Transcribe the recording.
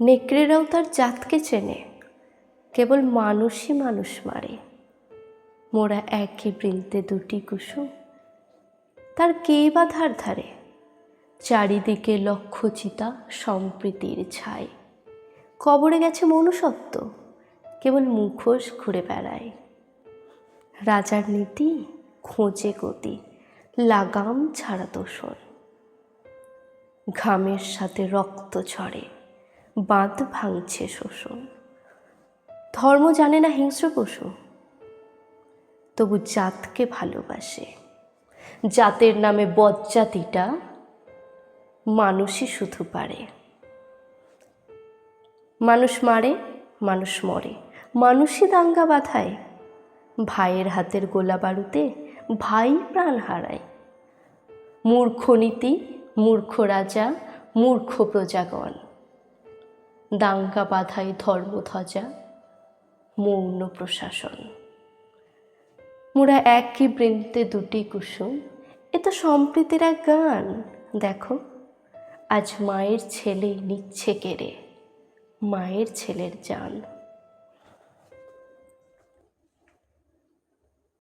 নেকড়েরাও তার জাতকে চেনে। কেবল মানুষই মানুষ মারে। মোরা একই বৃন্তে দুটি কুসুম। তার কে বা ধার ধারে? চারিদিকে লক্ষ্যচিতা সম্প্রীতির ছাই। কবরে গেছে মনুষ্যত্ব। কেবল মুখোশ ঘুরে বেড়ায়। রাজার নীতি, খোঁজে গতি, লাগাম ছাড়া তোষণ ঘামের সাথে রক্ত ঝরে। বাঁধ ভাঙছে শোষণ। ধর্ম জানে না হিংস্র পশু। তবু জাতকে ভালোবাসে। জাতের নামে বজ্জাতিটা মানুষই শুধু পারে। মানুষ মারে, মানুষ মরে। মানুষই দাঙ্গা বাঁধায়। ভাইয়ের হাতের গোলা বারুতে ভাই প্রাণ হারায়। মূর্খ নীতি, মূর্খ রাজা, মূর্খ প্রজাগণ। দাঙ্গা বাধাই ধর্মধ্বজা মৌন প্রশাসন। মোরা একই বৃন্তে দুটি কুসুম, এ তো সম্প্রীতির এক গান। দেখো, আজ মায়ের ছেলে নিচ্ছে কেড়ে, মায়ের ছেলের জান।